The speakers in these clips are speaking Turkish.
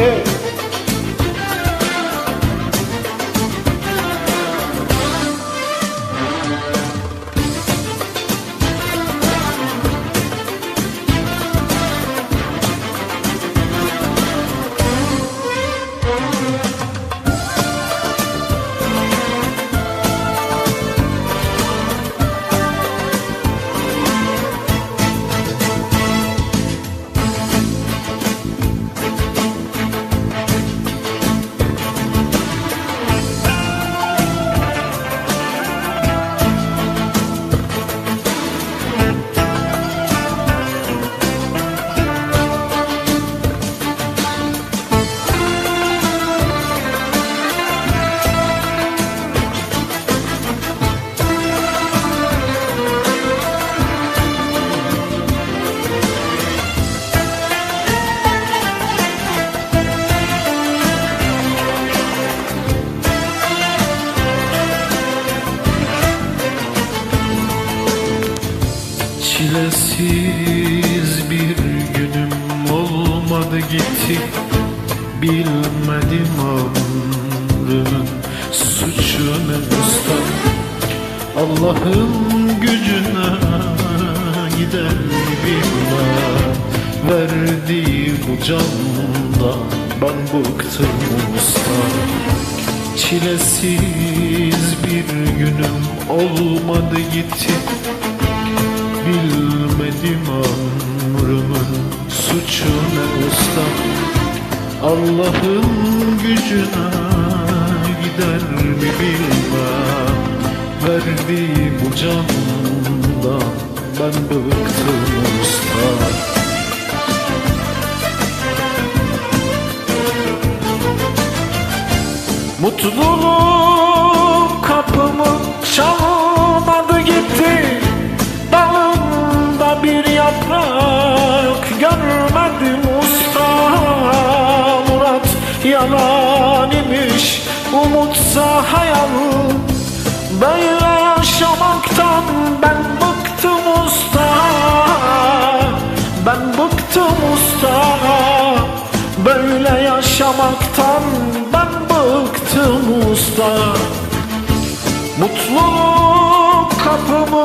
Ei. Çilesiz bir günüm olmadı gitti. Bilmedim ömrümün suçu ne usta. Allah'ın gücüne gider bilmem Verdiği bu canda ben bıktım usta. Çilesiz bir günüm olmadı gitti Bilmedim ömrümün suçu ne usta? Allah'ın gücüne gider mi bilmem. Verdiği bu candan ben bıktım usta. Mutluluk kapımı çalmadı görmedim usta Murat yalan imiş umutsa hayal. Böyle yaşamaktan ben bıktım usta Ben bıktım usta. Böyle yaşamaktan ben bıktım usta. Mutluluk kapımı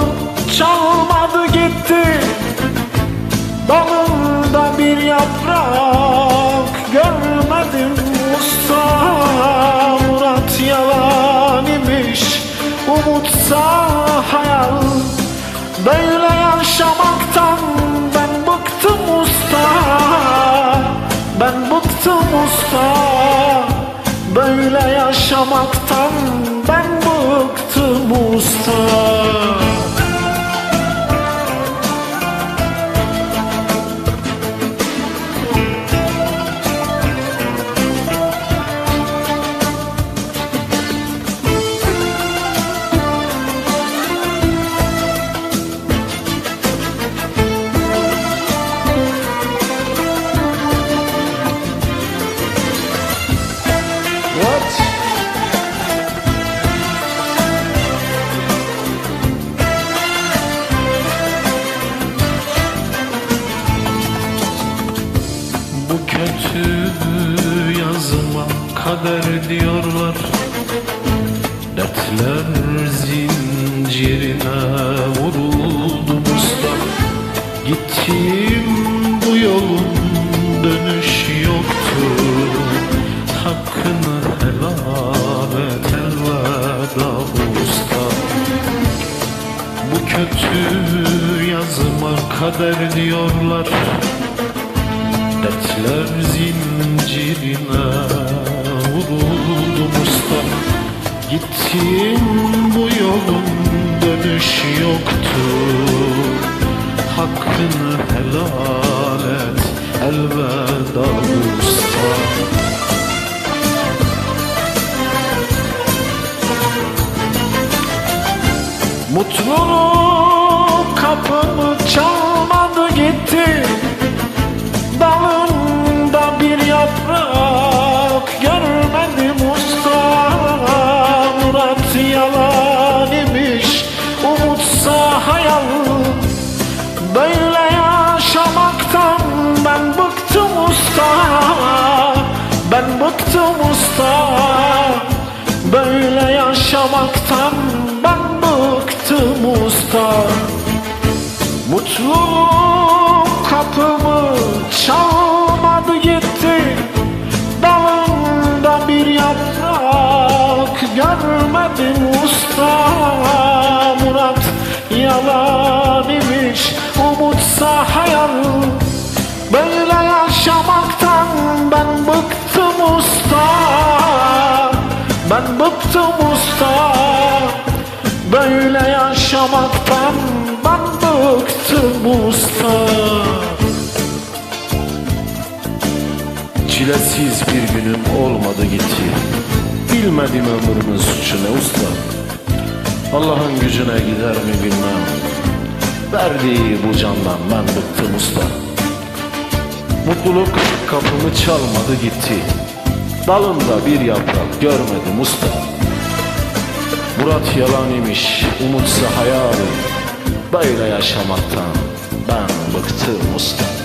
çalmadı gitti. Dalında bir yaprak görmedim. Usta Murat yalan imiş. Umutsa hayal Böyle yaşamaktan. Ben bıktım usta Ben bıktım usta. Böyle yaşamaktan kader diyorlar. Dertler zincirine vuruldum usta Gittiğim bu yolun dönüş yoktu. Hakkını helal et elveda usta Bu kötü yazıma kader diyorlar. Dertler zincirine vuruldum usta Gittiğim bu yolun dönüş yoktu. Hakkını helal et elveda usta. Mutluluk yalan imiş Umutsa hayal. Böyle yaşamaktan Ben bıktım usta. Ben bıktım usta. Böyle yaşamaktan Ben bıktım usta. Mutlu usta Murat yalan imiş umutsa hayal. Böyle yaşamaktan ben bıktım usta. Ben bıktım usta. Böyle yaşamaktan ben bıktım usta. Çilesiz bir günüm olmadı gitti. Bilmedim ömrümün suçu ne usta Allah'ın gücüne gider mi bilmem. Verdiği bu candan ben bıktım usta. Mutluluk kapımı çalmadı gitti. Dalında bir yaprak görmedim usta. Murat yalan imiş, umutsa hayal Böyle yaşamaktan ben bıktım usta